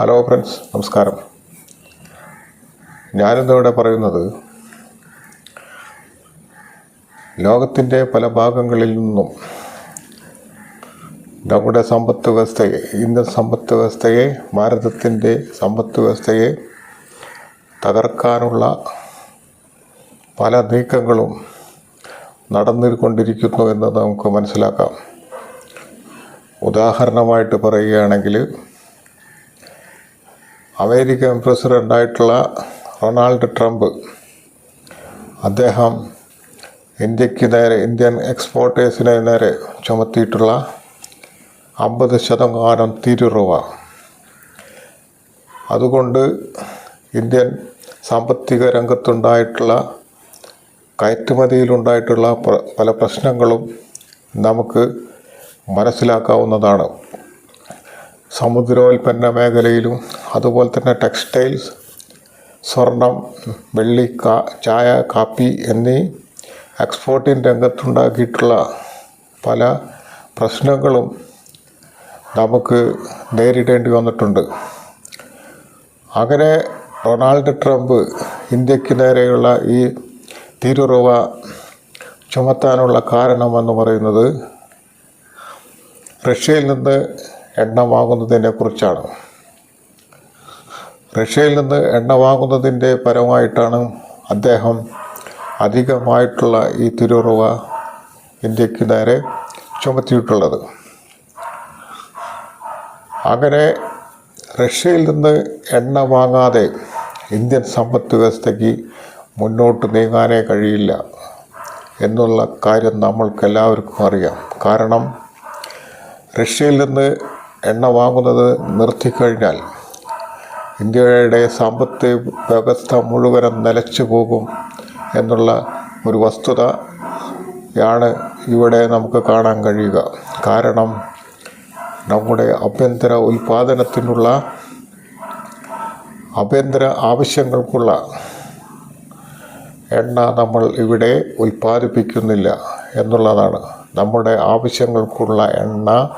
Hello friends നമസ്കാരം. ഞാനിന്നിവിടെ പറയുന്നത് ലോകത്തിന്റെ പല ഭാഗങ്ങളിൽ നിന്നും നമ്മുടെ സമ്പത്ത് വ്യവസ്ഥയെ ഇന്ത്യൻ സമ്പത്ത് വ്യവസ്ഥയെ ഭാരതത്തിന്റെ സമ്പത്ത് വ്യവസ്ഥയെ തകർക്കാനുള്ള പല നീക്കങ്ങളും നടന്നുകൊണ്ടിരിക്കുന്നു എന്ന് നമുക്ക് മനസ്സിലാക്കാം. ഉദാഹരണമായിട്ട് പറയുകയാണെങ്കിൽ അമേരിക്കൻ പ്രസിഡന്റായിട്ടുള്ള റൊണാൾഡ് ട്രംപ് അദ്ദേഹം ഇന്ത്യയ്ക്ക് നേരെ ഇന്ത്യൻ എക്സ്പോർട്ടേഴ്സിന് നേരെ ചുമത്തിയിട്ടുള്ള അമ്പത് ശതമാനം തിരുറുവ അതുകൊണ്ട് ഇന്ത്യൻ സാമ്പത്തിക രംഗത്തുണ്ടായിട്ടുള്ള കയറ്റുമതിയിലുണ്ടായിട്ടുള്ള പല പ്രശ്നങ്ങളും നമുക്ക് മനസ്സിലാക്കാവുന്നതാണ്. സമുദ്രോൽപ്പന്ന മേഖലയിലും അതുപോലെ തന്നെ ടെക്സ്റ്റൈൽസ് സ്വർണം വെള്ളി കാ ചായ കാപ്പി എന്നീ എക്സ്പോർട്ടിംഗ് രംഗത്തുണ്ടാക്കിയിട്ടുള്ള പല പ്രശ്നങ്ങളും നമുക്ക് നേരിടേണ്ടി വന്നിട്ടുണ്ട്. അങ്ങനെ ഡൊണാൾഡ് ട്രംപ് ഇന്ത്യയ്ക്ക് നേരെയുള്ള ഈ തിരുറുവ ചുമത്താനുള്ള കാരണമെന്ന് പറയുന്നത് റഷ്യയിൽ നിന്ന് എണ്ണ വാങ്ങുന്നതിനെ കുറിച്ചാണ്. റഷ്യയിൽ നിന്ന് എണ്ണ വാങ്ങുന്നതിന്റെ പരമായിട്ടാണ് അദ്ദേഹം അധികമായിട്ടുള്ള ഈ തിരുറുവ ഇന്ത്യയ്ക്ക് നേരെ ചുമത്തിയിട്ടുള്ളത്. അങ്ങനെ റഷ്യയിൽ നിന്ന് എണ്ണ വാങ്ങാതെ ഇന്ത്യൻ സമ്പദ് വ്യവസ്ഥയ്ക്ക് മുന്നോട്ട് നീങ്ങാനേ കഴിയില്ല എന്നുള്ള കാര്യം നമ്മൾക്കെല്ലാവർക്കും അറിയാം. കാരണം റഷ്യയിൽ നിന്ന് എണ്ണ വാങ്ങുന്നത് നിർത്തിക്കഴിഞ്ഞാൽ ഇന്ത്യയുടെ സാമ്പത്തിക വ്യവസ്ഥ മുഴുവനും നിലച്ചു പോകും എന്നുള്ള ഒരു വസ്തുതയാണ് ഇവിടെ നമുക്ക് കാണാൻ കഴിയുക. കാരണം നമ്മുടെ ആഭ്യന്തര ഉൽപ്പാദനത്തിനുള്ള ആഭ്യന്തര ആവശ്യങ്ങൾക്കുള്ള എണ്ണ നമ്മൾ ഇവിടെ ഉൽപ്പാദിപ്പിക്കുന്നില്ല എന്നുള്ളതാണ്. നമ്മുടെ ആവശ്യങ്ങൾക്കുള്ള എണ്ണ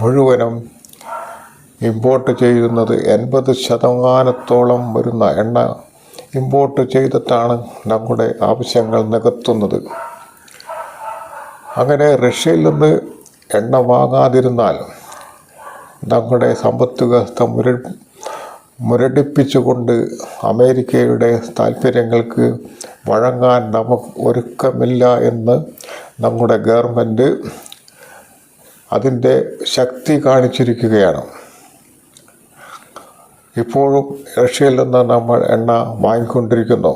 മുഴുവനും ഇമ്പോർട്ട് ചെയ്യുന്നത് എൺപത് ശതമാനത്തോളം വരുന്ന എണ്ണ ഇമ്പോർട്ട് ചെയ്തിട്ടാണ് നമ്മുടെ ആവശ്യങ്ങൾ നികത്തുന്നത്. അങ്ങനെ റഷ്യയിൽ നിന്ന് എണ്ണ വാങ്ങാതിരുന്നാൽ നമ്മുടെ സമ്പത്ത് വ്യവസ്ഥ മുര മുരടിപ്പിച്ചുകൊണ്ട് അമേരിക്കയുടെ താല്പര്യങ്ങൾക്ക് വഴങ്ങാൻ നമുക്ക് ഒരുക്കമില്ല എന്ന് നമ്മുടെ ഗവൺമെന്റ് അതിന്റെ ശക്തി കാണിച്ചിരിക്കുകയാണ്. ഇപ്പോഴും റഷ്യയിൽ നിന്ന് നമ്മൾ എണ്ണ വാങ്ങിക്കൊണ്ടിരിക്കുന്നു.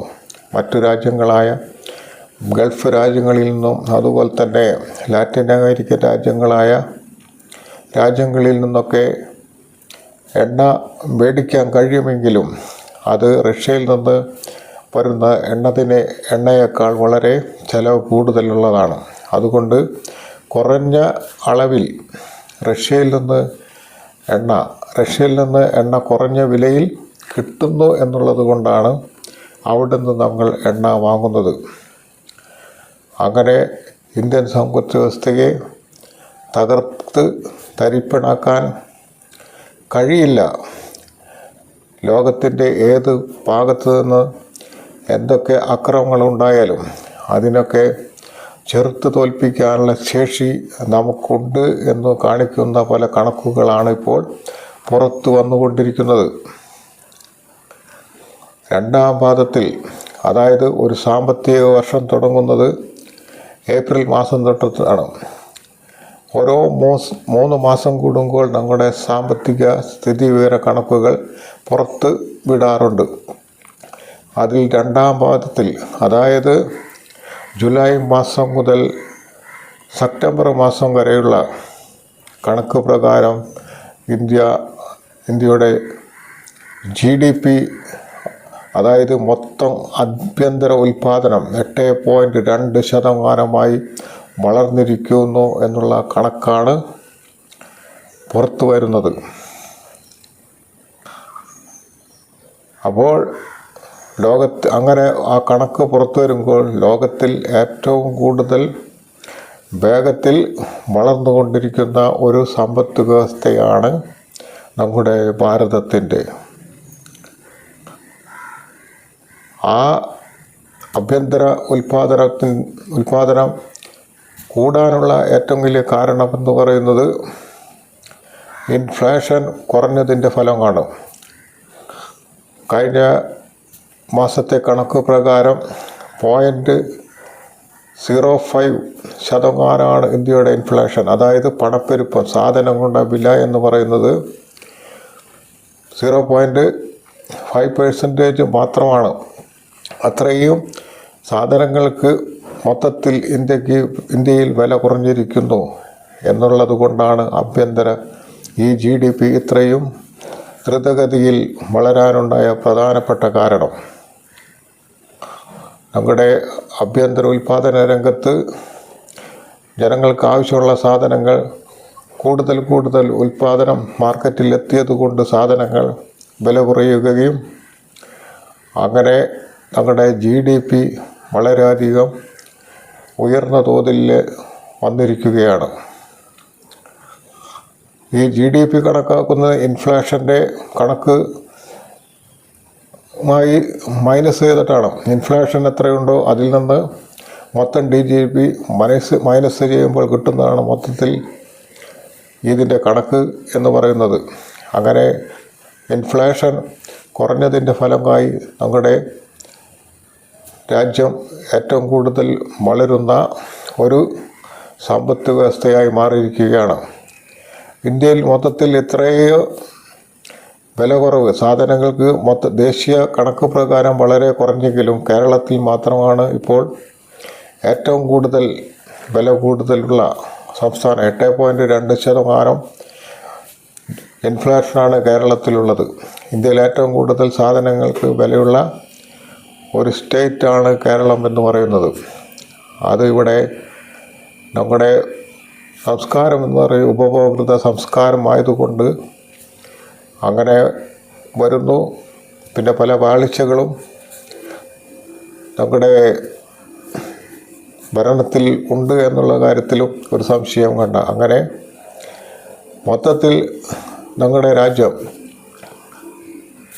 മറ്റു രാജ്യങ്ങളായ ഗൾഫ് രാജ്യങ്ങളിൽ നിന്നും അതുപോലെ തന്നെ ലാറ്റിൻ അമേരിക്കൻ രാജ്യങ്ങളായ രാജ്യങ്ങളിൽ നിന്നൊക്കെ എണ്ണ മേടിക്കാൻ കഴിയുമെങ്കിലും അത് റഷ്യയിൽ നിന്ന് വരുന്ന എണ്ണത്തിന് എണ്ണയേക്കാൾ വളരെ ചിലവ് കൂടുതലുള്ളതാണ്. അതുകൊണ്ട് കുറഞ്ഞ അളവിൽ റഷ്യയിൽ നിന്ന് എണ്ണ റഷ്യയിൽ നിന്ന് എണ്ണ കുറഞ്ഞ വിലയിൽ കിട്ടുന്നു എന്നുള്ളത് കൊണ്ടാണ് അവിടെ നിന്ന് നമ്മൾ എണ്ണ വാങ്ങുന്നത്. അങ്ങനെ ഇന്ത്യൻ സമ്പദ് വ്യവസ്ഥയെ തകർത്ത് തരിപ്പണാക്കാൻ കഴിയില്ല. ലോകത്തിന്റെ ഏത് ഭാഗത്തു നിന്ന് എന്തൊക്കെ അക്രമങ്ങളുണ്ടായാലും അതിനൊക്കെ ചെറുത്ത് തോൽപ്പിക്കാനുള്ള ശേഷി നമുക്കുണ്ട് എന്ന് കാണിക്കുന്ന പല കണക്കുകളാണ് ഇപ്പോൾ പുറത്തു വന്നുകൊണ്ടിരിക്കുന്നത്. രണ്ടാം പാദത്തിൽ അതായത് ഒരു സാമ്പത്തിക വർഷം തുടങ്ങുന്നത് ഏപ്രിൽ മാസം തൊട്ടാണ് ഓരോ മൂസ് മൂന്ന് മാസം കൂടുമ്പോൾ നമ്മുടെ സാമ്പത്തിക സ്ഥിതി വിവര കണക്കുകൾ പുറത്ത് വിടാറുണ്ട്. അതിൽ രണ്ടാം പാദത്തിൽ അതായത് ജൂലൈ മാസം മുതൽ സെപ്റ്റംബർ മാസം വരെയുള്ള കണക്ക് പ്രകാരം ഇന്ത്യ ഇന്ത്യയുടെ ജി ഡി പി അതായത് മൊത്തം ആഭ്യന്തര ഉൽപാദനം എട്ട് പോയിന്റ് രണ്ട് ശതമാനമായി വളർന്നിരിക്കുന്നു എന്നുള്ള കണക്കാണ് പുറത്തു വരുന്നത്. അപ്പോൾ ലോകത്ത് അങ്ങനെ ആ കണക്ക് പുറത്തു വരുമ്പോൾ ലോകത്തിൽ ഏറ്റവും കൂടുതൽ വേഗത്തിൽ വളർന്നുകൊണ്ടിരിക്കുന്ന ഒരു സമ്പത്ത് വ്യവസ്ഥയാണ് നമ്മുടെ ഭാരതത്തിന്റെ ആ അഭ്യന്തര ഉൽപാദനത്തിൻ ഉൽപാദനം കൂടാനുള്ള ഏറ്റവും വലിയ കാരണം എന്ന് പറയുന്നത് ഇൻഫ്ലേഷൻ കുറഞ്ഞതിന്റെ ഫലമാണ്. കഴിഞ്ഞ മാസത്തെ കണക്ക് പ്രകാരം പോയിന്റ് സീറോ ഫൈവ് ശതമാനമാണ് ഇന്ത്യയുടെ ഇൻഫ്ലേഷൻ. അതായത് പണപ്പെരുപ്പം സാധനങ്ങളുടെ വില എന്ന് പറയുന്നത് സീറോ പോയിന്റ് ഫൈവ് പെർസെന്റേജ് മാത്രമാണ്. അത്രയും സാധനങ്ങൾക്ക് മൊത്തത്തിൽ ഇന്ത്യയ്ക്ക് ഇന്ത്യയിൽ വില കുറഞ്ഞിരിക്കുന്നു എന്നുള്ളത് കൊണ്ടാണ് ആഭ്യന്തര ഈ ജി ഡി പി ഇത്രയും ദ്രുതഗതിയിൽ വളരാനുണ്ടായ പ്രധാനപ്പെട്ട കാരണം. നമ്മുടെ ആഭ്യന്തര ഉൽപാദന രംഗത്ത് ജനങ്ങൾക്ക് ആവശ്യമുള്ള സാധനങ്ങൾ കൂടുതൽ കൂടുതൽ ഉൽപാദനം മാർക്കറ്റിൽ എത്തിയതുകൊണ്ട് സാധനങ്ങൾ വില കുറയുകയും അങ്ങനെ നമ്മുടെ ജി ഡി പി വളരെയധികം ഉയർന്ന തോതിൽ വന്നിരിക്കുകയാണ്. ഈ ജി ഡി പി കണക്കാക്കുന്ന ഇൻഫ്ലേഷന്റെ കണക്ക് മായി മൈനസ് ചെയ്തിട്ടാണ്. ഇൻഫ്ലേഷൻ എത്രയുണ്ടോ അതിൽ നിന്ന് മൊത്തം D G P minus minus ചെയ്യുമ്പോൾ കിട്ടുന്നതാണ് മൊത്തത്തിൽ ഇതിന്റെ കണക്ക് എന്ന് പറയുന്നത് അങ്ങനെ ഇൻഫ്ലേഷൻ കുറഞ്ഞതിന്റെ ഫലമായി നമ്മുടെ രാജ്യം ഏറ്റവും കൂടുതൽ വളരുന്ന ഒരു സമ്പത്ത് വ്യവസ്ഥയായി മാറിയിരിക്കുകയാണ്. ഇന്ത്യയിൽ മൊത്തത്തിൽ ഇത്രയോ വില കുറവ്. സാധനങ്ങൾക്ക് മൊത്ത ദേശീയ കണക്ക് പ്രകാരം വളരെ കുറഞ്ഞെങ്കിലും കേരളത്തിൽ മാത്രമാണ് ഇപ്പോൾ ഏറ്റവും കൂടുതൽ വില കൂടുതലുള്ള സംസ്ഥാനം എട്ട് പോയിന്റ് രണ്ട് ശതമാനം ഇൻഫ്ലേഷനാണ് കേരളത്തിലുള്ളത്. ഇന്ത്യയിൽ ഏറ്റവും കൂടുതൽ സാധനങ്ങൾക്ക് വിലയുള്ള ഒരു സ്റ്റേറ്റാണ് കേരളം എന്ന് പറയുന്നത്. അത് ഇവിടെ നമ്മുടെ സംസ്കാരം എന്ന് പറയുന്നത് ഉപഭോക്തൃ സംസ്കാരമായതുകൊണ്ട് അങ്ങനെ വരുന്നു. പിന്നെ പല പാളിച്ചകളും നമ്മുടെ ഭരണത്തിൽ ഉണ്ട് എന്നുള്ള കാര്യത്തിലും ഒരു സംശയം കണ്ട അങ്ങനെ മൊത്തത്തിൽ ഞങ്ങളുടെ രാജ്യം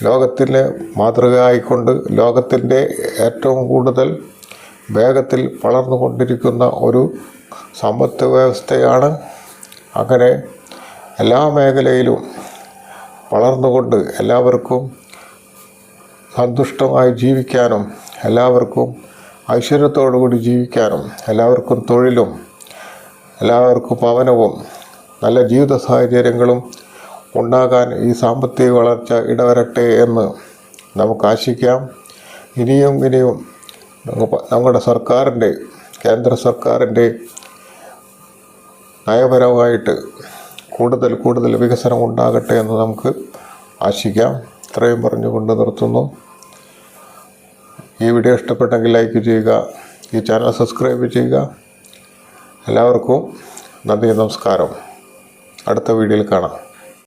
ലോകത്തിലെ മാതൃകയായിക്കൊണ്ട് ലോകത്തിന്റെ ഏറ്റവും കൂടുതൽ വേഗത്തിൽ വളർന്നുകൊണ്ടിരിക്കുന്ന ഒരു സമ്പത്ത് വ്യവസ്ഥയാണ് അങ്ങനെ എല്ലാ മേഖലയിലും വളർന്നുകൊണ്ട് എല്ലാവർക്കും സന്തുഷ്ടമായി ജീവിക്കാനും എല്ലാവർക്കും ഐശ്വര്യത്തോടുകൂടി ജീവിക്കാനും എല്ലാവർക്കും തൊഴിലും എല്ലാവർക്കും ഭവനവും നല്ല ജീവിത സാഹചര്യങ്ങളും ഉണ്ടാകാൻ ഈ സാമ്പത്തിക വളർച്ച ഇടവരട്ടെ എന്ന് നമുക്ക് ആശിക്കാം. ഇനിയും ഇനിയും നമ്മുടെ സർക്കാരിന്റെ കേന്ദ്ര സർക്കാരിന്റെ നയപരമായിട്ട് കൂടുതൽ കൂടുതൽ വികസനം ഉണ്ടാകട്ടെ എന്ന് നമുക്ക് ആശിക്കാം. ഇത്രയും പറഞ്ഞുകൊണ്ട് നിർത്തുന്നു. ഈ വീഡിയോ ഇഷ്ടപ്പെട്ടെങ്കിൽ ലൈക്ക് ചെയ്യുക ഈ ചാനൽ സബ്സ്ക്രൈബ് ചെയ്യുക. എല്ലാവർക്കും നന്ദി നമസ്കാരം. അടുത്ത വീഡിയോയിൽ കാണാം.